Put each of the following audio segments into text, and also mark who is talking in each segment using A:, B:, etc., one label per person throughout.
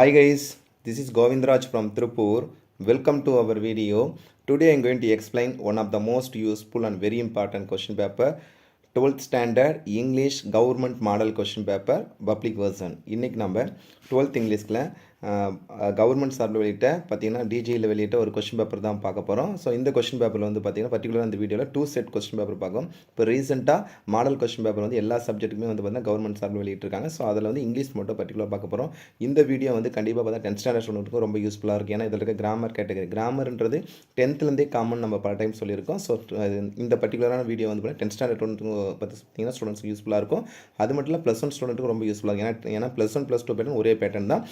A: Hi guys, this is Govindraj from Tripur. Welcome to our video. Today I am going to explain one of the most useful and very important question paper 12th standard English government model question paper public version இன்னைக்கு நம்ம 12th இங்கிலீஷில் government சார்பில் வெளியிட்ட பார்த்தீங்கன்னா டிஜியில் வெளியிட்ட ஒரு question paper தான் பார்க்க போகிறோம் ஸோ இந்த கொஸ்டின் பேப்பரில் வந்து பார்த்தீங்கன்னா பர்டிகுலர் இந்த வீடியோவில் டூ செட் கொஸ்டின் பேப்பர் பார்க்கும் இப்போ ரீசெண்டாக மாடல் கொஸ்டின் பேப்பர் வந்து எல்லா சப்ஜெக்ட்டுக்குமே வந்து பார்த்தீங்கன்னா கவர்மெண்ட் சார்பில் வெளியிட்டிருக்காங்க. ஸோ அதில் வந்து இங்கிலீஷ் மட்டும் பர்டிகுலர் பார்க்க போகிறோம் இந்த வீடியோ வந்து கண்டிப்பாக பார்த்தா டென்த் ஸ்டாண்டர்ட் ஸ்டூடெண்ட்டுக்கும் ரொம்ப யூஸ்ஃபுல்லாக இருக்குது ஏன்னா இதில் இருக்க கிராமர் கேட்டகரி கிராமர்ன்றது டென்த்லேருந்தே காமன் நம்ம பல டைம் சொல்லியிருக்கோம். ஸோ இந்த பர்டிகுலரான வீடியோ வந்து பார்த்தீங்கன்னா டென்த் ஸ்டாண்டர்ட் ஸ்டூடெண்ட்டுக்கு பற்றி பார்த்தீங்கன்னா ஸ்டூடெண்ட்ஸ்க்கு யூஸ்ஃபுல்லாக இருக்கும். அது மட்டும் இல்லை ப்ளஸ் ஒன் ஸ்டூடெண்ட்டுக்கு ரொம்ப யூஸ்ஃபுல்லாக இருக்கும் ஏன்னா ஏன்னா plus one plus two pattern ஒரே பேட்டர்ன் தான்.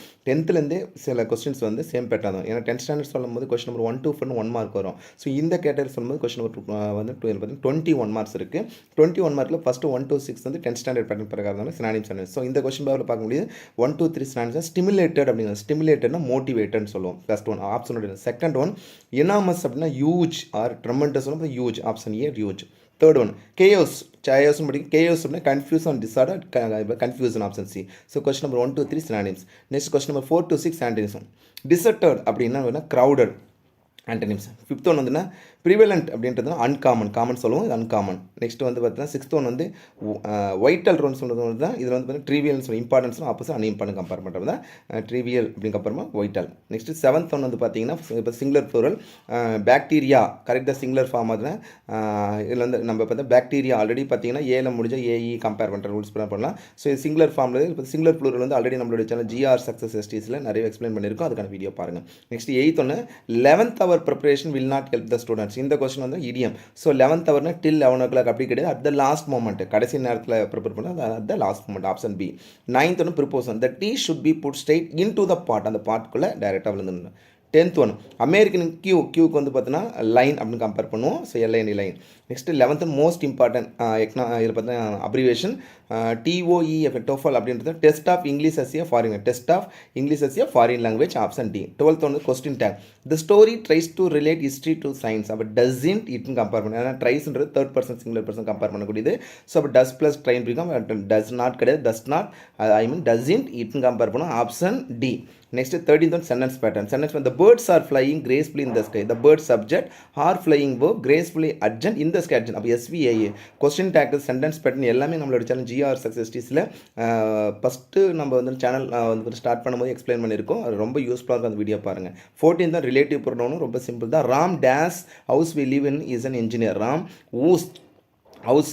A: டென்த்லேருந்தே சில கொஸ்டின்ஸ் வந்து சேம் பேட்டாக தான். ஏன்னா டென்த் ஸ்டாண்டர்ட் சொல்லும்போது question number one two fun one mark வரும். ஸோ இந்த கேட்டகரி சொல்லும்போது கொஸ்டின் நம்பர் வந்து டுவெல் பார்த்தீங்கன்னா டுவெண்ட்டி ஒன் மார்க்ஸ் இருக்குது டுவெண்ட்டி ஒன் மார்க்கில் ஃபஸ்ட்டு ஒன் டூ சிக்ஸ் வந்து டென்த் ஸ்டாண்டர்ட் பேட்டர்ன் பிரகாரம் தான் சினானிம் ஸ்டாண்டர்ட் ஸோ இந்த கொஸ்டின் பேப்பரில் பார்க்க முடியுது one two three standard stimulated அப்படிங்கிறது. ஸ்டிமுலேட்டட்னா மோட்டிவேட்டட்னு சொல்லுவோம். First one option second one enormous அப்படின்னா யூஜ் ஆர் ட்ரமெண்டஸ் சொல்லும்போது huge option A huge third one chaos சாயோஸ்னு படிக்கும். கேயோஸ் அப்படின்னா confusion disorder confusion option C so question number one to three synonyms next question number four to six antonyms deserted அப்படின்னா crowded antonyms fifth one வந்துன்னா prevalent அப்படின்றது uncommon common சொல்லுவோம் இது uncommon next வந்து பார்த்தீங்கன்னா sixth one வந்து ஒயிட்டல் Ron சொல்கிறது வந்து தான் இதில் வந்து பார்த்தீங்கன்னா ட்ரிவியல் சொல்லி இம்பார்ட்டன்ஸ் ஆப்போசிட் அன்இம்பார்ட்டன் கம்பேர் பண்ணுறது தான் ட்ரிவியல் அப்படிங்க அப்புறமா ஒயிட்டல் நெக்ஸ்ட் செவன்த் ஒன் வந்து பார்த்தீங்கன்னா இப்போ சிங்குலர் ஃப்ளோரல் பாக்டீரியா கரெக்டாக சிங்குலர் ஃபார்ம் ஆகுதுன்னா இதில் வந்து நம்ம பார்த்தா பாக்டீரியா ஆல்ரெடி பார்த்தீங்கன்னா ஏல முடிஞ்ச ஏஇ கம்பேர் பண்ணுற ரூல்ஸ் பண்ணலாம். ஸோ இது சிங்குலர் ஃபார்மில் இப்போ சிங்குலர் ஃப்ளூரல் வந்து ஆல்ரெடி நம்மளுடைய சேனல் ஜிஆர் சக்ஸஸ் எஸ்டிஸில் நிறைய எக்ஸ்பிளைன் பண்ணியிருக்கோம் அதுக்கான வீடியோ பாருங்கள் நெக்ஸ்ட் எயித் ஒன்று eleventh hour preparation will not help the students இந்த கொஸ்டின் வந்து இடியம் ஸோ லெவன்த் அவர்னா டில் லெவன் ஓ கிளாக் அப்படி கிடையாது. அட் த லாஸ்ட் மூமெண்ட் கடைசி நேரத்தில் ப்ரிப்பேர் பண்ணால் at the last moment option B ninth ஒன்று preposition the tea should be put straight into the pot அந்த பாட்டுக்குள்ளே டேரெக்டாக விழுந்துடணும். டென்த் ஒன் அமெரிக்கன் கியூ கியூக்கு வந்து பார்த்தீங்கன்னா லைன் அப்படின்னு கம்பேர் பண்ணுவோம். So L I N E line next eleventh most important எக்னா இதில் பார்த்தீங்கன்னா abbreviation T O E F TOEFL அப்படின்றது test of English as a foreign test of English as a foreign language option D twelfth ஒன்று question take the story tries to relate history to science அப்போ doesn't இட்னு compare பண்ணி ஏன்னா ட்ரைஸ்ன்றது third person singular person compare பண்ணக்கூடியது. So அப்போ does plus train பிடிக்கும் does not கிடையாது. Does not I mean doesn't இட்னு compare பண்ணுவோம். Option D next thirteenth one sentence pattern sentence the birds are flying gracefully இந்த sky the bird subject are flying போ gracefully adjunct இந்த sky adjunct அப்போ எஸ்விஐ question டேக்கல் sentence pattern எல்லாமே நம்மளோட channel GR சக்ஸஸ்டிஸில் first நம்ம வந்து சேனல் வந்து ஸ்டார்ட் பண்ணும்போது எக்ஸ்பிளைன் பண்ணியிருக்கோம். அது ரொம்ப யூஸ்ஃபுல்லாக இருக்கும் அந்த வீடியோ பாருங்கள் ஃபோர்டீன் தான் ரிலேட்டிவ் ப்ரோனோனும் ரொம்ப சிம்பிள் தான். Ram whose house we live in is an engineer Ram whose house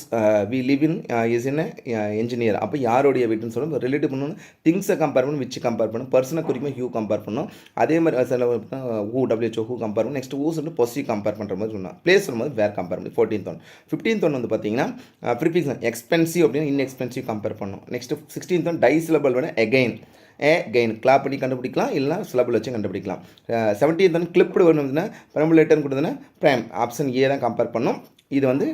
A: we live in is in engineer அப்போ யாருடைய வீட்டுன்னு சொல்லணும் ரிலேட்டிவ் பண்ணணும். திங்ஸை கம்பேர் பண்ணணும் விச்சு கம்பேர் பண்ணணும். பர்சனை குறிக்கும் ஹியூ கம்பேர் பண்ணணும். அதே மாதிரி சில who W H O who compare பண்ணணும். நெக்ஸ்ட் ஊ சொல்லிட்டு பொசி கம்பேர் பண்ணுற மாதிரி சொன்னால் பிளேஸ் சொல்லும்போது வேர் கம்பேர் பண்ணி ஃபோர்டீன்த் ஒன் ஃபிஃப்டீன்த் ஒன் வந்து பார்த்தீங்கன்னா ப்ரிஃபிக்ஸ் எக்ஸ்பென்சிவ் அப்படின்னு இன்எக்ஸ்பென்சிவ் கம்பேர் பண்ணும் next sixteenth one tie syllable வேணும் எகைன் ஏ கெயின் கிளாப் பண்ணி கண்டுபிடிக்கலாம். இல்லைனா சிலபிள் வச்சு கண்டுபிடிக்கலாம். செவன்டீன்த் வந்து கிளிப்டு வேணும்னா பிரம்புலேட்டர்னு கொடுத்ததுன்னா ப்ரைம் ஆப்ஷன் ஏ தான் கம்பேர் பண்ணோம் இது வந்து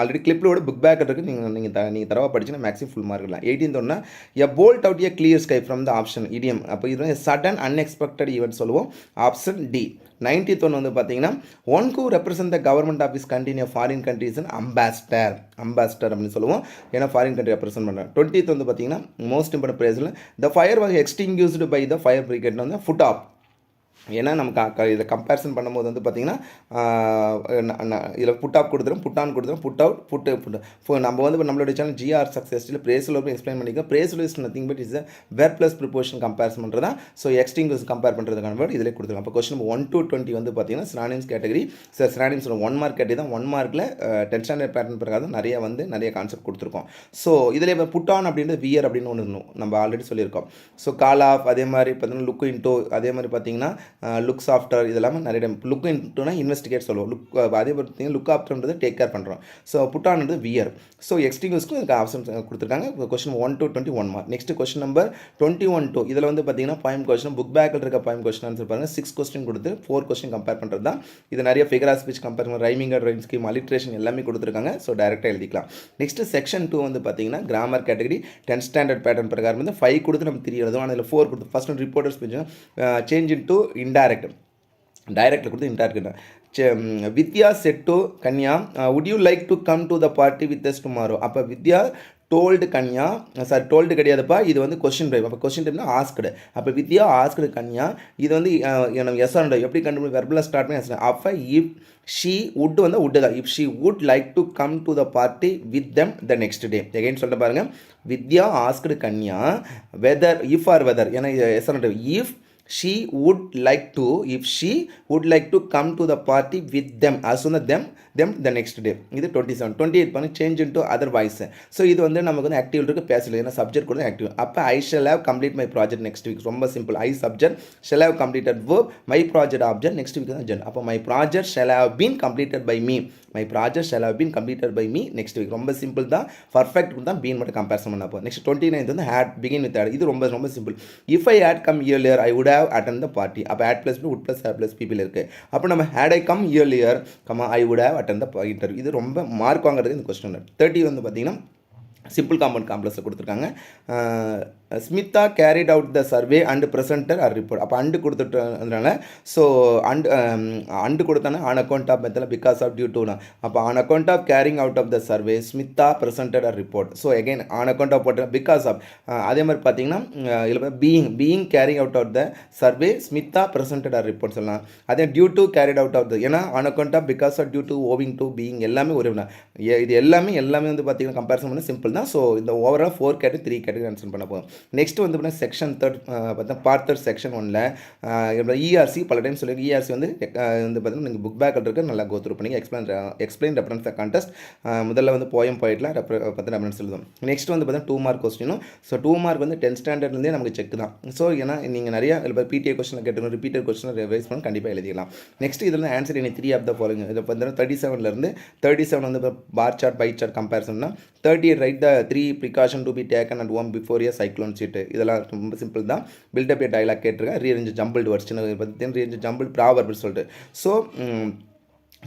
A: ஆல்ரெடி கிளிப்லோட புக் பேக் இருக்குது நீங்கள் நீங்கள் த நீங்கள் தரவா படிச்சுன்னா மேக்ஸிமம் ஃபுல் மார்க் இல்லை எயிட்டீன் ஒன்னா a bolt out a clear sky from the option idiom அப்போ இது வந்து சடன் அன்எக்ஸ்பெக்டட் ஈவெண்ட் சொல்லுவோம். ஆப்ஷன் டி நைன்டி ஒன் வந்து பார்த்தீங்கன்னா one who represent the government office continue foreign countries ambassador ambassador அப்படின்னு சொல்லுவோம். ஏன்னா ஃபாரின் கண்ட்ரி ரெப்ரசென்ட் பண்ணுறேன் டுவெண்ட்டித் வந்து பார்த்தீங்கன்னா மோஸ்ட் இம்பார்ட்டன் ப்ரைஸில் the fire was extinguished by the fire brigade வந்து ஃபுட் ஆஃப் ஏன்னா நமக்கு இதை கம்பேரிசன் பண்ணும்போது வந்து பார்த்திங்கன்னா இதில் புட் ஆஃப் கொடுத்துரும் புட் ஆன் கொடுத்துரும் புட் அவுட் புட் புட் நம்ம வந்து நம்மளுடைய சேனல் ஜிஆர் சக்ஸஸ்டில் ப்ரேஸில் போய் எக்ஸ்பிளைன் பண்ணிக்கோ phrasal is nothing but is where plus preposition comparison பண்ணுறது தான் ஸோ எக்ஸ்டிங்ஸ் கம்பேர் பண்ணுறதுக்கான வேர்டு இதில் கொடுத்துருக்கோம். அப்போ கொஸ்டின் ஒன் டூ டுவெண்ட்டி வந்து பார்த்தீங்கன்னா synonyms category sir synonyms one mark கேட்டே தான் ஒன் மார்க்கில் டென் ஸ்டாண்டர்ட் பேட்டர்ன் பிரகாரம் நிறைய வந்து நிறைய கான்செப்ட் கொடுத்துருக்கோம். ஸோ இதில் இப்போ புட் ஆன் அப்படின்றது வியர் அப்படின்னு ஒன்று இருந்தோம். நம்ம ஆல்ரெடி சொல்லியிருக்கோம். ஸோ கால் ஆஃப் அதே மாதிரி பார்த்தீங்கன்னா லுக் இன்டோ அதே மாதிரி பார்த்தீங்கன்னா லுக்ஸ் ஆஃப்டர் இதெல்லாமே நிறைய டைம் லுக் இன்ட்டுனா இன்வெஸ்டிகேட் சொல்லுவோம். லுக் அதே பார்த்தீங்கன்னா லுக் ஆஃப்டர்ன்றது டேக் கேர் பண்ணுறோம் ஸோ புட்டான்றது வியர் ஸோ எக்ஸ்டிங்யூஸ்க்கும் இதுக்கு ஆப்ஷன் கொடுத்துருக்காங்க. Question one two twenty one mark next question number twenty one two இதில் வந்து பார்த்தீங்கன்னா பாயிண்ட் கொஸ்டின் புக் பேக்கில் இருக்க பாயிண்ட் கொஸ்டின் ஆன்சர் பாருங்கள் சிக்ஸ் கொஸ்டின் கொடுத்து ஃபோர் கொஸ்டின் கம்பேர் பண்ணுறது தான். இது நிறைய ஃபிகரா ஸ்பீச் கம்பேர் பண்ணுற ரைமிங் ரைம் ஸ்கீம் அலிட்ரேஷன் எல்லாமே கொடுத்துருக்காங்க. ஸோ டேரெக்டாக எழுதிக்கலாம். நெக்ஸ்ட் செக்ஷன் டூ வந்து பார்த்தீங்கன்னா grammar category tenth standard pattern பிரகாரம் வந்து ஃபைவ் கொடுத்து நம்ம தெரியறதும் அதில் ஆனால் ஃபோர் கொடுத்து first one reporter speech change in indirect டைரக்டில் கொடுத்து இன்டார்க்கு Vidya said Kanya would you like to come to the party with us tomorrow அப்போ Vidya told Kanya sorry told கிடையாதுப்பா. இது வந்து கொஸ்டின் டைப் அப்போ கொஸ்டின் டைப்னா ஆஸ்கடு அப்போ Vidya asked கன்யா இது வந்து நம்ம எஸ் ஆர் எப்படி கண்டுபிடி வெர்பலாக ஸ்டார்ட் பண்ணி எஸ் அப்போ இஃப் ஷீ வுட் வந்து வுட்டு தான். If she would like to come to the party with them the next day again சொல்ல பாருங்கள் Vidya asked Kanya whether if or whether ஏன்னா yes or if she would like to if she would like to come to the party with them as soon them them the next day இது twenty seven twenty eight பண்ணி change into other voice so இது வந்து நமக்கு வந்து active இருக்குது பேசல. ஏன்னா subject கூட ஆக்டிவ் அப்போ I shall have complete my project next week ரொம்ப simple I subject shall have completed verb my project object next week தான் ஜென் அப்போ my project shall have been completed by me my project shall have been completed by me next week ரொம்ப simple தான். Perfect தான். Been மட்டும் comparison பண்ண போகும் next twenty ninth வந்து ஹேட் பிகின் வித் ஆட் இது ரொம்ப ரொம்ப simple if I had come earlier I would have attend the party அப்போ had plus would plus had plus people இருக்குது அப்போ நம்ம had I come earlier comma I would have attend the interview இது ரொம்ப mark வாங்குறது இந்த question thirty வந்து பார்த்தீங்கன்னா சிம்பிள் காம்பவுண்ட் காம்ப்ளெக்ஸில் கொடுத்துருக்காங்க. Smitha carried out the survey and presented her report அப்போ அண்டு கொடுத்துட்டதுனால ஸோ அண்டு அண்டு கொடுத்தானே ஆன் அக்கௌண்ட் ஆஃப் மெத்தில் பிகாஸ் ஆஃப் டியூ டூனா அப்போ on account of carrying out of the survey Smitha presented her report so again on account of போட்டு because of அதே மாதிரி பார்த்தீங்கன்னா இதில் being being carrying out of the survey Smitha presented her report சொல்லலாம். அதே due to carried out of the ஏன்னா on account of because of due to owing to being எல்லாமே ஒரு இது எல்லாமே எல்லாமே வந்து பார்த்தீங்கன்னா கம்பேரிசன் பண்ண சிம்பிள் தான். ஸோ இந்த ஓவரால் ஃபோர் கேட்டு த்ரீ கேட்டு ஆன்சர் பண்ண போகும் நெக்ஸ்ட் வந்து பார்த்தீங்கன்னா செக்ஷன் தேர்ட் பார்த்தா பார்ட் தேர்ட் செக்ஷன் ஒன்றில் இஆர்சி பல டைம் சொல்லி இஆர்சி வந்து வந்து பார்த்தீங்கன்னா நீங்கள் புக் பேக்கில் இருக்க நல்லா கோத்ரூ பண்ணி எக்ஸ்பிளைன் எக்ஸ்பிளைன் ரெஃபரன்ஸ் கான்டெஸ்ட் முதல்ல வந்து போயம் போயிட்டில் பார்த்தீங்கன்னா ரெஃபரன்ஸ் எழுதும் நெக்ஸ்ட் வந்து பார்த்தீங்கன்னா டூ மார்க் கொஸ்டினும் ஸோ டூ மார்க் வந்து டென்த் ஸ்டாண்டர்ட்லேருந்தே நமக்கு செக் தான். ஸோ ஏன்னா நீங்கள் நிறையா இப்போ பிடிஏ கொஸ்டின் கேட்டு ரிப்பீட்டட் கொஸ்டின் ரிவைஸ் பண்ணி கண்டிப்பாக எழுதிக்கலாம் நெக்ஸ்ட் இதில் answer any three of the following இதில் பார்த்தீங்கன்னா தேர்ட்டி செவன்லேருந்து தேர்ட்டி செவன் வந்து bar chart pie chart கம்பேரிசன்னா thirty write the three precaution to be taken and Om before year cyclone சீட்டு இதெல்லாம் ரொம்ப சிம்பிள் தான். பில்டப் ஏ டைலாக் கேட்டிருக்கேன். ரீரேஞ்ச் ஜம்பிள்டு வேர்ட்ஸ் சின்ன பார்த்தீங்கன்னா ரீரேஞ்ச் ஜம்பிள் ப்ராவர்பு சொல்லிட்டு. ஸோ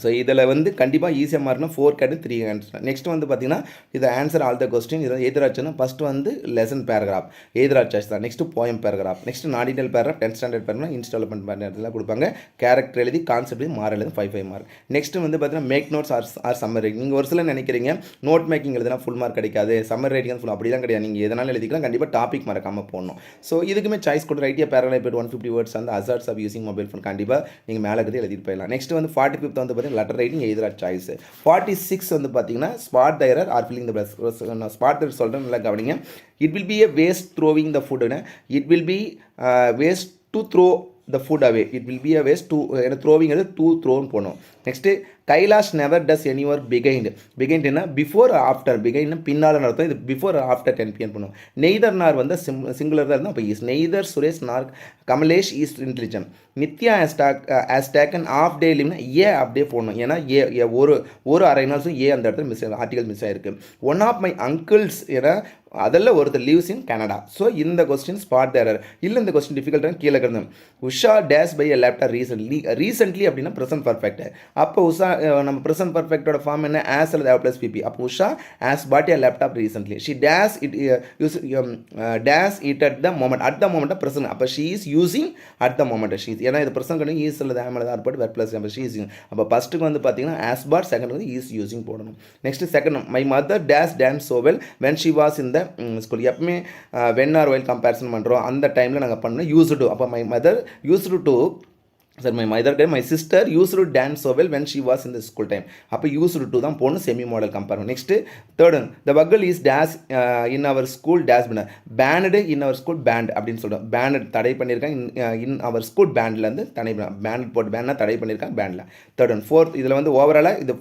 A: ஸோ இதில் வந்து கண்டிப்பாக ஈஸியாக மாறினா ஃபோர் கேட்டு த்ரீ ஆன்சர் நெக்ஸ்ட் வந்து பார்த்தீங்கன்னா இது ஆன்சர் ஆல் த கொஸ்டின் இதில் எதிராச்சுன்னா ஃபஸ்ட் வந்து லெசன் பேராகிராஃப் எதிரா தான். Next poem paragraph next நாடினல் paragraph tenth standard para instalment பேரத்தில் கொடுப்பாங்க. கேரக்டர் எழுதி கான்செப்ட் எழுதி மாற எழுதி ஃபைவ் ஃபைவ் மார்க் நெக்ஸ்ட் வந்து பார்த்தீங்கன்னா make notes or or summary writing நீங்கள் ஒரு சில நினைக்கிறீங்க நோட் மேக்கிங் எழுதுனா ஃபுல் மார்க் கிடைக்காது. சம்மர் ரைட்டிங் ஃபுல் அப்படிலாம் கிடையாது. நீங்கள் எதனால எழுதிக்கலாம். கண்டிப்பாக டாபிக் மறக்காமல் போடணும். ஸோ இதுக்குமே சாய்ஸ் கூட ரைட்டியா பேராகிராஃப் ஒன் ஃபிஃப்டி வேர்ட்ஸ் அந்த hazards of using mobile phone கண்டிப்பாக நீங்கள் மேலே எழுதிட்டு போயிடலாம். நெக்ஸ்ட் வந்து ஃபார்ட்டி ஃபிஃப்த் வந்து பார்த்தீங்கன்னா லெட்டர் ரைட்டிங் எதிராக சாய்ஸ் ஃபார்ட்டி சிக்ஸ் வந்து பார்த்தீங்கன்னா spot the error or filling the blanks நான் ஸ்பாட் தயர் சொல்கிறேன் நல்லா கவனிங்க. It will be a waste throwing the ஃபுட்டுன்னு it will be waste to throw the food away it will be a waste to ஏன்னா throwing to த்ரோன்னு போகணும் next Kailash never does any work behind என்ன? Before after behind பின்னால் அர்த்தம் இது before after ten PN பண்ணுவோம் neither nor வந்து சிம் சிங்குலர் தான். இருந்தால் அப்போ is neither Suresh nor Kamalesh is intelligent Nithya has took ஆஸ்டாக் and taken off day லிவ்னா ஏ அப்படியே போடணும். ஏன்னா ஏ ஏ ஒரு ஒரு அரை நாள்ஸும் ஏ அந்த இடத்துல மிஸ் ஆர்டிகல் மிஸ் ஆயிருக்கு. ஒன் ஆஃப் மை அங்கிள்ஸ் ஏன்னா அதில் ஒருத்தர் லீவ்ஸ் இன் கனடா ஸோ இந்த கொஸ்டின் ஸ்பாட் தேரர் இல்லை இந்த கொஸ்டின் டிஃபிகல்ட்டாக கீழே கிடந்தோம் Usha does buy a laptop recently recently அப்படின்னா ப்ரெசன்ட் பர்ஃபெக்ட் அப்போ உஷா நம்ம ப்ரெசன்ட் பர்ஃபெக்டோட ஃபார்ம் என்ன? ஆஸ் அல்லது ப்ளஸ் பிபி அப்போ Usha has bought a laptop recently she does it use does it at the moment at the moment present அப்போ she is using at the moment she ஏன்னா இது present கிடையாது is அல்லது am அல்லது ஆர்பாட் where plus அப்போ she is அப்போ ஃபஸ்ட்டுக்கு வந்து பார்த்தீங்கன்னா ஆஸ் பாட் செகண்ட் வந்து ஈஸ் யூஸிங் போடணும். Next second my mother does dance so well when she was இந்த ஸ்கூல் எப்பவுமே வென் ஆர் ஒயில் கம்பேரிசன் பண்ணுறோம் அந்த டைமில் நாங்கள் பண்ணோம். யூஸ் டு அப்போ my mother use to sir my mother time my sister use to dance so well when she was school time அப்போ use to தான் போகணும் semi modal compare next third the vocal is dash in our school days பண்ண banned in our school banned அப்படின்னு சொல்கிறோம் banned தடை பண்ணியிருக்காங்க இன் our school பேண்ட்லேருந்து தடை பேண்ட் போட்டு பேண்டாக தடை பண்ணியிருக்காங்க பேண்டில் தேர்ட் ஒன் ஃபோர்த் இதில் வந்து ஓவராலாக இது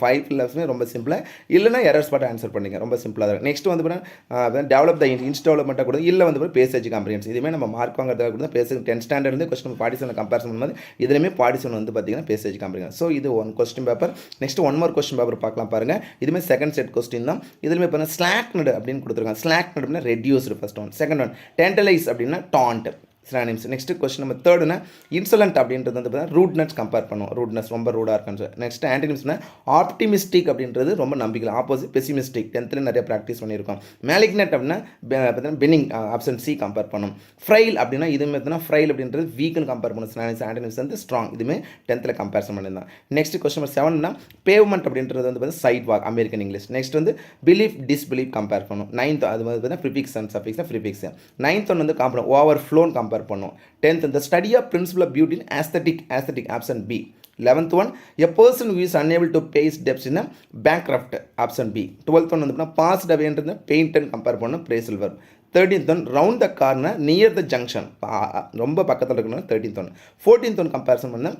A: ஃபைவ் லெஃப்ட்மே ரொம்ப சிம்பிளாக இல்லைனா எரர்ஸ் ஸ்பாட் ஆன்சர் பண்ணிங்க. ரொம்ப சிம்பிளாக தான் நெக்ஸ்ட் வந்து பார்த்தீங்கன்னா டெவலப் த இன்ஸ் டெவலப்மெண்ட்டாக கூட இல்லை வந்து பேசேஜ் காம்ப்ரியன்ஸ் இதுவுமே நம்ம மார்க் வாங்குறதுக்காக கூட பேச டென்த் ஸ்டாண்டர்ட்லேருந்து கொஸ்டின் பார்ட்டிசன் கம்பேரிசன் பண்ணும்போது இதுலையுமே பார்ட்டிசன் வந்து பார்த்தீங்கன்னா பேசேஜ் காம்ப்ரியன்ஸ் ஸோ இது one question paper next one more question paper பார்க்கலாம் பாருங்கள் இதுவுமே செகண்ட் செட் கொஸ்டின் தான். இதுலையுமே பார்த்தீங்கன்னா ஸ்லாக் நடு அப்படின்னு கொடுத்துருக்காங்க. ஸ்லாக் நடு அப்படின்னா reduced first one second one tantalise அப்படின்னா டாண்ட் சினானிம்ஸ் நெக்ஸ்ட் கொஸ்டின் நம்ம தேர்டுனா இன்சலண்ட் அப்படின்றது வந்து பார்த்தீங்கன்னா ரூட்னஸ் கம்பேர் பண்ணுவோம். ரூட்னஸ் ரொம்ப ரூடாக இருக்குன்னு சொல்லி. நெக்ஸ்ட் ஆன்டினிம்ஸ்னா ஆப்டிமிஸ்டிக் அப்படின்றது ரொம்ப நம்பிக்கை ஆப்போசிட் பெசிமிஸ்டிக் டென்த்தில் நிறைய ப்ராக்டிஸ் பண்ணியிருக்கோம். மேலிக்னட் அப்படின்னா பார்த்தீங்கன்னா பெனிங் ஆப்ஷன் சி கம்பேர் பண்ணும். ஃப்ரைல் அப்படின்னா இதுவுமே பார்த்தீங்கன்னா ஃப்ரைல் அப்படின்றது வீக்குன்னு கம்பேர் பண்ணும். சினானிம்ஸ் ஆன்டினிம்ஸ் வந்து ஸ்ட்ராங் இதுவுமே டென்த்தில் கம்பேரிசன் பண்ணியிருந்தான் நெக்ஸ்ட் கொஸ்டின் நம்பர் செவன்னா பேவ்மெண்ட் அப்படின்றது வந்து பார்த்தீங்கன்னா side walk American English next வந்து பிலீஃப் டிஸ்பிலீஃப் கம்பேர் பண்ணும். நைன்த் அது வந்து பார்த்தீங்கன்னா prefix and suffix prefix ninth one வந்து compare over flown compare compare பண்ணும். டென்த் இந்த study of principle of beauty aesthetic aesthetic option B eleventh one a person who's is unable பேஸ் pay in debts in option B twelfth one வந்து past அவேன்றது paint and compare பண்ணும் phrasal வரும் thirteenth one round the corner near the junction ரொம்ப பக்கத்தில் இருக்கணும் thirteenth one fourteenth one comparison பண்ணால்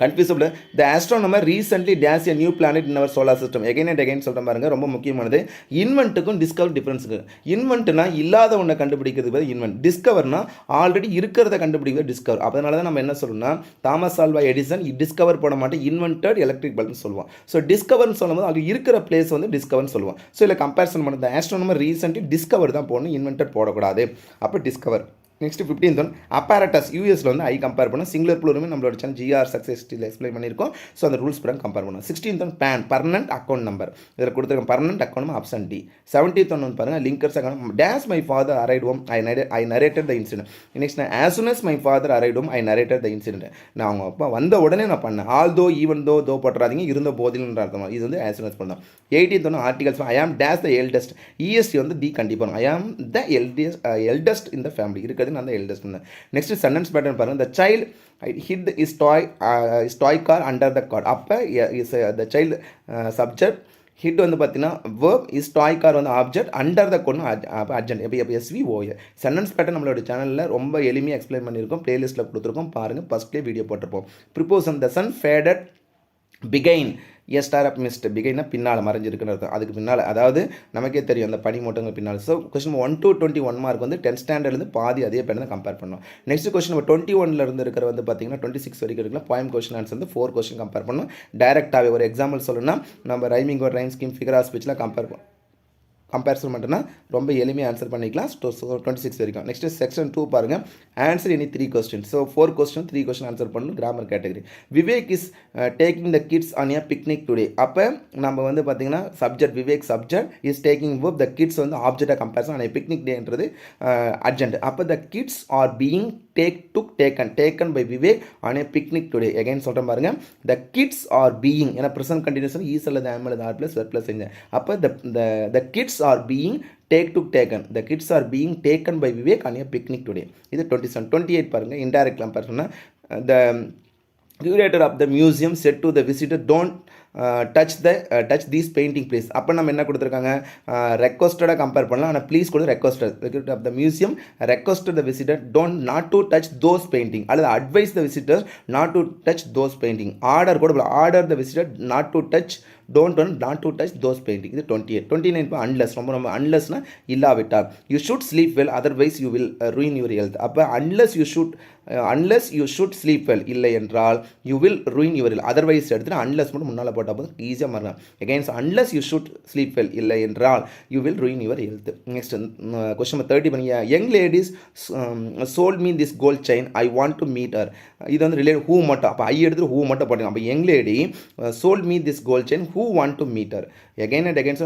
A: confusable the astronomer recently does a new planet in our solar system again and again சொல்கிற பாருங்க ரொம்ப முக்கியமானது. இன்வென்ட்டுக்கும் டிஸ்கவர் டிஃபரன்ஸுக்கு இன்வென்ட்னா இல்லாத ஒன்றை கண்டுபிடிக்கிறது பேர் இன்வென்ட் டிஸ்கவர்னா ஆல்ரெடி இருக்கிறத கண்டுபிடிக்கிறது டிஸ்கவர் அதனால தான் நம்ம என்ன சொல்லணும்னா தாமஸ் ஆல்வா எடிசன் டிஸ்கவர் பண்ண மாட்டோம் இன்வென்டட் எலக்ட்ரிக் பல்ப்னு சொல்லுவோம் ஸோ டிஸ்கவர்னு சொல்லும்போது அது இருக்கிற பிளேஸ் வந்து டிஸ்கவர்னு சொல்லுவோம் ஸோ இல்லை கம்பேரிசன் பண்ணுறது ஆஸ்ட்ரோனமர் ரீசென்ட்லி டிஸ்கவர் தான் போடணும் இன்வென்டட் போடக்கூடாது. அப்போ discover next fifteenth one apparatus யூஎஸில் வந்து ஐ கம்பேர் பண்ணோம். சிங்குலர் ப்ளூருமே நம்மளோட channel GR success still explain பண்ணியிருக்கோம். ஸோ அந்த ரூல்ஸ் படம் கம்பேர் பண்ணோம். Sixteenth one PAN permanent account number இதில் கொடுத்துருக்க permanent account option D seventeenth one வந்து பாருங்கள் linkers account does my father arrived home I நரே I narrated the incident next நான் as soon as my father arrived home I narrated the incident நான் அவங்க அப்பா வந்த உடனே நான் பண்ணேன். All though even though though போட்டுறாதீங்க இருந்த போதில்ன்ற அர்த்தம். இது வந்து ஆஸ் சூன் அஸ் பண்ணோம் எயிட்டீன்த் ஒன்று articles I am dash the eldest E S T வந்து டி கண்டிப்பாக I am the eldest eldest இந்த ஃபேமிலி இருக்கிறது நான் தான் எல்டஸ்ட் நெக்ஸ்ட் சென்டென்ஸ் பேட்டர்ன் பாருங்க. The child hit his toy his toy car under the cot அப்போ his the child subject hit வந்து பார்த்தீங்கன்னா வேர்ப் இஸ் டாய் கார் வந்து ஆப்ஜெக்ட் அண்டர் த கொண்டு அப்போ அர்ஜென்ட் எப்போ எப்போ எஸ்வி ஓஏ சென்டென்ஸ் பேட்டர் நம்மளோட சேனலில் ரொம்ப எளிமையாக எக்ஸ்பிளைன் பண்ணியிருக்கோம். ப்ளேலிஸ்ட்டில் கொடுத்துருக்கோம். பாருங்கள் ஃபஸ்ட்லேயே வீடியோ போட்டிருப்போம். ப்ரிப்போசன் த சன் ஃபேடட் பிகைன் எஸ்டார் ஸ்டார் மிஸ்ட் பிகைனா பின்னால் மறைஞ்சிருக்குன்னு அர்த்தம். அதுக்கு பின்னால் அதாவது நமக்கே தெரியும் அந்த பனி மூட்டங்கள் பின்னால் so question one to twenty one mark வந்து டென்த் ஸ்டாண்டர்ட்லேருந்து பாதி அதே பேர் தான் கம்பேர் பண்ணோம். நெக்ஸ்ட் கொஸ்டின் நம்ம டுவெண்ட்டி ஒன்ல இருந்து இருக்கிற வந்து பார்த்தீங்கன்னா டுவெண்ட்டி சிக்ஸ் வரைக்கும் இருக்குல்ல பாயிண்ட் கொஸ்டின் ஆன்சர் வந்து ஃபோர் கொஸ்டின் கம்பேர் பண்ணோம். டேரெக்டாகவே ஒரு எக்ஸாம்பிள் சொல்லணும்னா நம்ம ரைமிங் ஒரு ரைம் ஸ்கீம் ஃபிகர் ஸ்பீச்சில் கம்பேர் பண்ணோம் கம்பேரிசன் மட்டும்னா ரொம்ப எளிமையாக ஆன்சர் பண்ணிக்கலாம். டுவெண்ட்டி சிக்ஸ் வரைக்கும். நெக்ஸ்ட் செக்ஷன் டூ பாருங்கள் answer any three question so four question three question answer பண்ணணும். Grammar category Vivek is taking the kids on a picnic today அப்போ நம்ம வந்து பார்த்தீங்கன்னா subject Vivek subject is taking work the kids வந்து ஆப்ஜெக்டாக comparison on picnic டேன்றது adjunct அப்போ the kids are being take took taken taken by Vivek on a picnic today again சொல்கிறேன் பாருங்கள் த கிட்ஸ் ஆர் பீயிங் ஏன்னா present continuation is or am or are plus verb plus செஞ்சேன் அப்போ the kids kids are being take to taken the kids are being taken by Vivek on a picnic today இது twenty seven twenty eight பாருங்கள் இன்டைரக்ட்லாம் பார்த்தோன்னா the curator of the museum said to the visitor don't touch the touch these painting please அப்போ நம்ம என்ன கொடுத்துருக்காங்க ரெக்வஸ்டடாக compare பண்ணலாம் ஆனால் ப்ளீஸ் கூட requested of the museum requested the visitor don't not to touch those painting அல்லது advise the visitor not to touch those painting order கூட order the visitor not to touch don't one not to touch those painting இது twenty eight twenty nine unless ரொம்ப ரொம்ப அன்லஸ்னா இல்லாவிட்டால். You should sleep well otherwise you will ruin your health அப்போ unless you should unless you should sleep well இல்லை என்றால் you will ruin your health otherwise எடுத்துட்டு unless மட்டும் முன்னால் போட்டால் போதும் ஈஸியாக மாறலாம். Again unless you should sleep well இல்லை என்றால் you will ruin your health next question thirty பண்ணிங்க. Young ladies sold me this gold chain I want to meet her இது வந்து ரிலேட் ஹூ மட்டும். அப்போ ஐ எடுத்துகிட்டு ஹூ மட்டும் போட்டுங்க. அப்போ young lady sold me this gold chain who who want to meet her again and again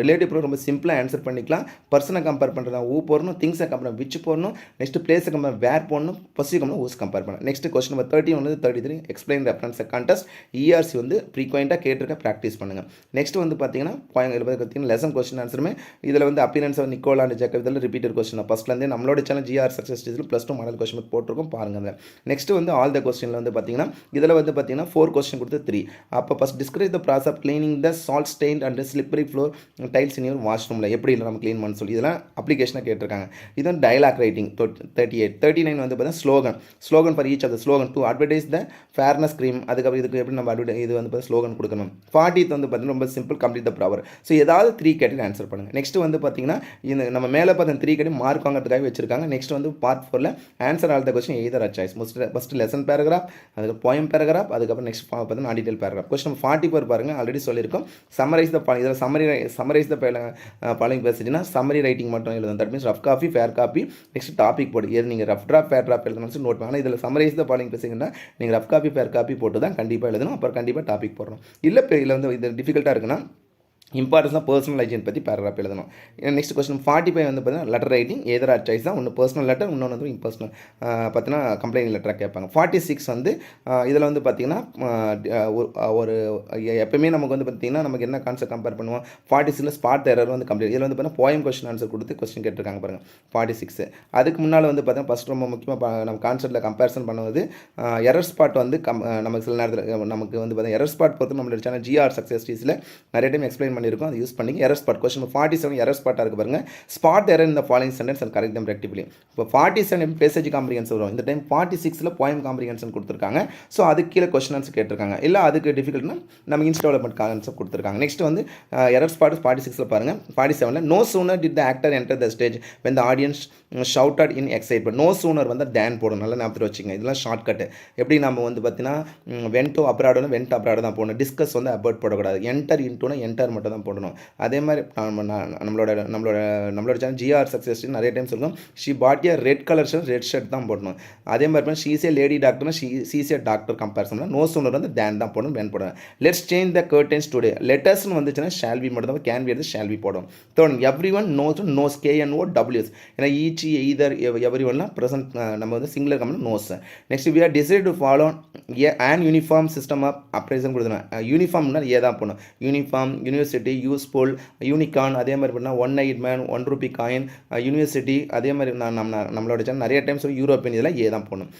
A: relative ரொம்ப சிம்பிளாக ஆன்சர் பண்ணிக்கலாம். பர்சனை கம்பேர் பண்ணுறதா ஊ போடணும் திங்ஸை கம்பேர் விச் போடணும் நெக்ஸ்ட் பிளேஸை கம்பேர் வேர் போடணும் பொசிஷன் கம்பேர் ஊஸ் கம்பேர் பண்ணணும் நெக்ஸ்ட் கொஸ்டின் நம்பர் தேர்ட்டி வந்து thirty three explain reference context ERC வந்து ஃப்ரீக்வெண்ட்டாக கேட்டிருக்க ப்ராக்டிஸ் பண்ணுங்கள் நெக்ஸ்ட் வந்து பார்த்தீங்கன்னா பாயிண்ட் பார்த்தீங்கன்னா லெசன் கொஸ்டின் ஆன்சருமே இதில் வந்து appearance of Nicola and Jacob இதில் ரிப்பீட்டட் கொஸ்டின் ஃபஸ்ட்லேருந்து நம்மளோட சேனல் ஜிஆர் சக்ஸஸ் இதில் ப்ளஸ் டூ மாடல் கொஸ்டின் போட்டிருக்கோம் பாருங்க நெக்ஸ்ட் வந்து ஆல் த கொஸ்டினில் வந்து பார்த்தீங்கன்னா இதில் வந்து பார்த்தீங்கன்னா ஃபோர் கொஸ்டின் கொடுத்து த்ரீ அப்போ first describe the process of cleaning the salt stain and slippery floor tiles in your வாஷ்ரூமில் எப்படி இல்லை? நம்ம க்ளீன் பண்ண சொல்லி. இதெல்லாம் அப்ளிகேஷனாக கேட்டிருக்காங்க. இது வந்து dialogue writing thirty eight thirty nine வந்து பார்த்தீங்கன்னா slogan slogan for each of the slogan to advertise the fairness cream அதுக்கப்புறம் இதுக்கு எப்படி நம்ம அட்வர்டை இது வந்து ஸ்லோகன் கொடுக்கணும். ஃபார்ட்டித் வந்து பார்த்தீங்கன்னா ரொம்ப simple complete the proverb so ஏதாவது த்ரீ கேட்டகரி ஆன்சர் பண்ணுங்கள் நெக்ஸ்ட் வந்து பார்த்தீங்கன்னா இந்த நம்ம மேலே பார்த்த த்ரீ கேட்டி மார்க் வாங்குறதுக்காக வச்சிருக்காங்க. நெக்ஸ்ட் வந்து பார்ட் ஃபோரில் answer all the question either a choice most first lesson paragraph அதுக்கு போயம் பேராகிராஃப் அதுக்கப்புறம் நெக்ஸ்ட் பார்த்தீங்கன்னா detail paragraph question forty four பாருங்கள் ஆல்ரெடி சொல்லியிருக்கோம். சம்மரைஸ் த இதில் சம்மரி சம்மரைஸ் த பாலிங் பேசிட்டுனா சம்மரி ரைட்டிங் மட்டும் எழுதும் that means rough copy fair copy next topic போடு. ஏது நீங்கள் ரஃப் ட்ராப் ஃபேர் ட்ராப் எழுதணும் நோட் ஆனால் இதில் சம்மரைஸ் த பாலிங் பேசிங்கன்னா நீங்கள் ரஃப் காப்பி ஃபேர் காப்பி போட்டு தான் கண்டிப்பாக எழுதணும். அப்புறம் கண்டிப்பாக டாபிக் போடணும். இல்லை இப்போ இதில் வந்து இது டிஃபிகல்ட்டாக இருக்குன்னா இம்பார்ட்டன்ஸ் பர்சனல் ஹைஜீன் பற்றி பேராகிராஃப் எழுதணும். நெக்ஸ்ட் கொஸ்டின் ஃபார்ட்டி ஃபைவ் வந்து பார்த்தீங்கன்னா letter writing either or choice தான். ஒன்று பர்சனல் லெட்டர் இன்னொன்று வந்து இம்பர்சனல் பார்த்தீங்கன்னா கம்ப்ளைண்ட் லெட்டராக கேட்பாங்க. ஃபார்ட்டி சிக்ஸ் வந்து இதில் வந்து பார்த்தீங்கன்னா ஒரு எப்பவுமே நமக்கு வந்து பார்த்தீங்கன்னா நமக்கு என்ன கான்செப்ட் கம்பேர் பண்ணுவோம்? ஃபார்ட்டி சிக்ஸில் ஸ்பாட் எரர் வந்து கம்ப்ளீட் இதில் வந்து பார்த்தீங்கன்னா போயம் கொஸ்டின் ஆன்சர் கொடுத்து கொஸ்டின் கேட்டிருக்காங்க பாருங்கள் ஃபார்ட்டி சிக்ஸ் அதுக்கு முன்னால் வந்து பார்த்தீங்கன்னா ஃபஸ்ட் ரொம்ப முக்கியமாக நம்ம கான்செப்ட்டில் கம்பேரிசன் பண்ணுவது எரர் ஸ்பாட் வந்து கம் நமக்கு சில நேரத்தில் நமக்கு வந்து பார்த்தீங்கன்னா எரர் ஸ்பாட் பொறுத்து நம்மளோட சேனல் ஜிஆர் சக்ஸஸ் டீஸில் நிறைய டைம் எக்ஸ்பிளைன் பண்ணியிருக்கோம். அதை யூஸ் பண்ணி error spot question forty seven error ஸ்பாட்டாக இருக்கு பாருங்க. ஸ்பாட் எரர் இந்த following sentence and correct them rectify இப்போ ஃபார்ட்டி செவன் பேசேஜ் காம்ப்ரிகன்ஸ் வரும். இந்த டைம் ஃபார்ட்டி சிக்ஸில் போயம் காம்ப்ரிகன்ஷன் கொடுத்துருக்காங்க. ஸோ அதுக்கு கீழே கொஸ்டின் ஆன்சர் கேட்டிருக்காங்க. இல்லை அதுக்கு டிஃபிகல்ட்னா நம்ம இன்ஸ் டெவலப்மெண்ட் கான்செப்ட் கொடுத்துருக்காங்க. நெக்ஸ்ட் வந்து எரர் ஸ்பாட் ஃபார்ட்டி சிக்ஸில் பாருங்கள் ஃபார்ட்டி செவனில் no sooner did the actor enter the stage when the audience shouted in excitement no sooner வந்து டேன் போடும் நல்லா ஞாபகத்தில் வச்சுங்க இதெல்லாம் ஷார்ட் கட்டு எப்படி நம்ம வந்து பார்த்தீங்கன்னா வென்டோ அப்ராடோன்னு வென்ட் அப்ராடு தான் போகணும் டிஸ்கஸ் வந்து அபர்ட் போடக்கூடாது. என்டர் இன்டூனா என்டர் மட்டும் தான் போடணும். அதே மாதிரி நம்ம நம்மளோட நம்மளோட நம்மளோட சேனல் ஜிஆர் சக்ஸஸ் நிறைய டைம் சொல்லுவோம் she put a red colour shirt red shirt தான் போடணும். அதே மாதிரி she's a lady டாக்டர்னா she is a doctor comparison no sooner வந்து தேன் தான் போடணும் வேன் போடணும். Let's change the curtains today லெட்டர்ஸ்னு வந்துச்சுன்னா ஷால்வி மட்டும் தான் கேன் வி எடுத்து ஷால்வி போடும் third every one knows knows KN O W S ஏன்னா ஈச் ஈதர் எவ்ரி ஒன்லாம் ப்ரெசன்ட் நம்ம வந்து singular company knows next we are decide to follow a and uniform system of appraisal கொடுத்துருவேன். யூனிஃபார்ம்னா ஏ தான் uniform university useful unicorn அதே மாதிரி பார்த்தீங்கன்னா one night man one rupee coin university அதே மாதிரி நான் நம்ம நம்மளோட சேனல் நிறைய டைம்ஸ் யூரோப்பியன் இதெல்லாம் ஏ தான் போகணும்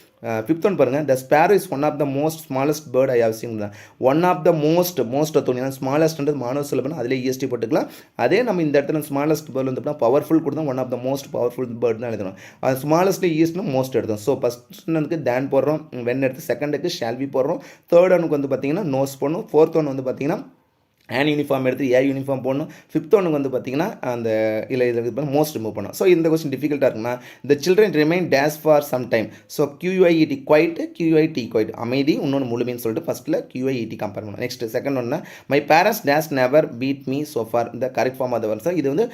A: ஃபிஃப்த் ஒன் பாருங்கள் the sparrow is one of the most smallest bird I have seen தான் one of the most most துணி ஸ்மாலஸ்ட்ன்றது மாணவ சிலபம் அதிலே இஎஸ்டி போட்டுக்கலாம். அதே நம்ம இந்த இடத்துல ஸ்மாலஸ்ட் பேர்ட் வந்து பவர்ஃபுல் கொடுத்தா one of the most powerful bird தான் எழுதணும். அது ஸ்மாலஸ்ட்ல ஈஸ்ட்னு மோஸ்ட் எடுத்தோம் ஸோ ஃபஸ்ட்டுக்கு தேன் போடுறோம் வென் எடுத்து செகண்டுக்கு ஷால்வி போடுறோம். தேர்ட் ஒனுக்கு வந்து பார்த்தீங்கன்னா நோஸ் போடணும். ஃபோர்த் ஒன் வந்து பார்த்தீங்கன்னா ஹேண்ட் யூனிஃபார்ம் எடுத்து ஏ யூனிஃபார்ம் போடணும். ஃபிஃப்த் ஒன்று வந்து பார்த்தீங்கன்னா அந்த இல்லை இதில் மோஸ்ட் ரிமூவ் பண்ணணும். ஸோ இந்த கொஸ்டின் டிஃபிகல்ட்டாக இருக்குன்னா இந்த children remain does for some time so QIET quite QIT quite அமைதி இன்னொன்று முழுமைன்னு சொல்லிட்டு ஃபஸ்ட்டில் கியூஐஇடி கம்பேர் பண்ணணும். நெக்ஸ்ட் செகண்ட் ஒன்று my parents does never beat me so far இந்த கரெக்ட் ஃபார்ம் ஆஃப் வருஷம் இது வந்து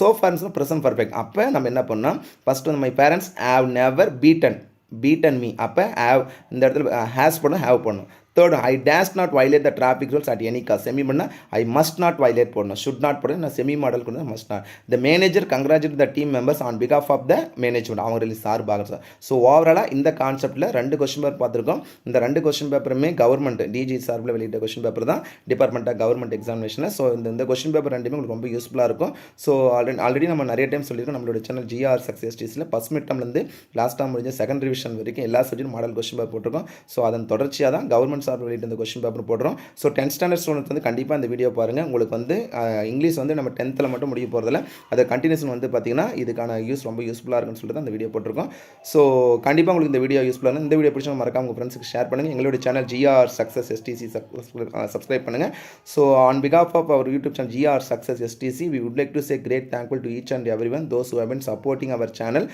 A: சோஃபார்ஸ் ப்ரெசன்ட் பர்ஃபெக்ட் அப்போ நம்ம என்ன பண்ணோம் ஃபஸ்ட் வந்து my parents have never beaten beaten me அப்போ ஹேவ் இந்த இடத்துல ஹேஸ் பண்ணும் ஹேவ் பண்ணும் third I does not violate the traffic rules at any cost semi பண்ணால் ஐ மஸ்ட் நாட் வயலேட் போடணும் ஷுட் நாட் போடணும் நான் செமி மாடல் கொண்டு must not the manager congratulate the team members on because of of the management அவங்க release சார்பாக sir so ஓவராலாக இந்த கான்செப்ட்டில் ரெண்டு கொஸ்டின் பேப்பர் பார்த்துருக்கோம். இந்த ரெண்டு கொஸ்டின் பேப்பருமே கவர்மெண்ட் டிஜி சார்பில் வெளியிட்ட கொஸ்டின் பேப்பர் தான். டிபார்ட்மெண்ட் ஆஃப் கவர்மெண்ட் எக்ஸாமினேஷனில் ஸோ இந்த இந்த கொஸ்டின் பேப்பர் ரெண்டுமே உங்களுக்கு ரொம்ப யூஸ்ஃபுல்லாக இருக்கும். ஸோ ஆல்ரெடி ஆல்ரெடி நம்ம நிறைய டைம் சொல்லியிருக்கோம். நம்மளோட சேனல் ஜிஆர் சக்ஸஸ் டீஸில் ஃபஸ்ட் மிட்டம்லேருந்து லாஸ்ட்டாக முடிஞ்ச செகண்ட் ரிவிஷன் வரைக்கும் எல்லா சப்ஜெக்ட் மாடல் கொஸ்டின் பேப்பர் போட்டிருக்கோம். ஸோ அதன் தொடர்ச்சியாக தான் கவர்மெண்ட் சார்பில் வெளியிட்டு இந்த கொஸ்டின் பேப்பர் போடுறோம். ஸோ டென்த் ஸ்டாண்டர்ட் ஸ்டூடெண்ட்ஸ் வந்து கண்டிப்பாக இந்த வீடியோ பாருங்கள் உங்களுக்கு வந்து இங்கிலீஷ் வந்து நம்ம டென்த்தில் மட்டும் முடிய போகிறதில்ல அதை கண்டினியூஷன் வந்து பார்த்தீங்கன்னா இதுக்கான யூஸ் ரொம்ப யூஸ்ஃபுல்லாக இருக்குன்னு சொல்லிட்டு தான் இந்த வீடியோ போட்டிருக்கோம். ஸோ கண்டிப்பாக உங்களுக்கு இந்த வீடியோ யூஸ்ஃபுல்லாக இருக்கும் இந்த வீடியோ பிடிச்சவங்க மறக்காம உங்கள் ஃப்ரெண்ட்ஸுக்கு ஷேர் பண்ணுங்கள் எங்களுடைய channel GR success STC subscribe பண்ணுங்கள் so on because of of our YouTube channel GR success STC we would like to say great thankful to each and every one those who have been supporting our channel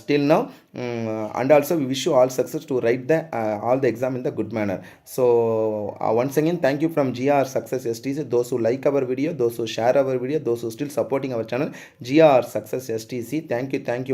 A: still now and also we wish you all success to write the all the exam in the good manner so uh, once again thank you from gr success stc those who like our video those who share our video those who still supporting our channel gr success stc thank you you thank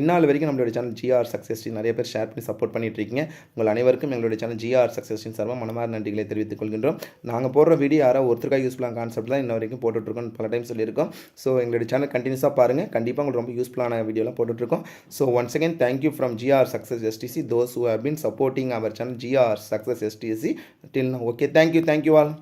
A: இந்நாள் வரைக்கும் நம்மளுடைய channel GR success நிறைய பேர் share பண்ணி support பண்ணிட்டு இருக்கீங்க. உங்கள் அனைவருக்கும் எங்களுடைய சேனல் ஜிஆர் சக்ஸஸ் சார்பாக மனமார் நன்றிகளை தெரிவித்துக் கொள்கின்றோம். நாங்கள் போடுற வீடியோ யாரோ ஒருத்தருக்காக யூஸ்ஃபுல்லான கான்செப்ட் தான் இன்ன வரைக்கும் போட்டுட்ருக்கோம் பல டைம் சொல்லியிருக்கோம். ஸோ எங்களுடைய சேனல் கண்டினியூஸாக பாருங்கள் கண்டிப்பாக உங்களுக்கு ரொம்ப யூஸ்ஃபுல்லான வீடியோலாம் போட்டுட்ருக்கோம். So once again thank you from GR success STC those who have been supporting our channel GR success ST STC till okay thank you thank you all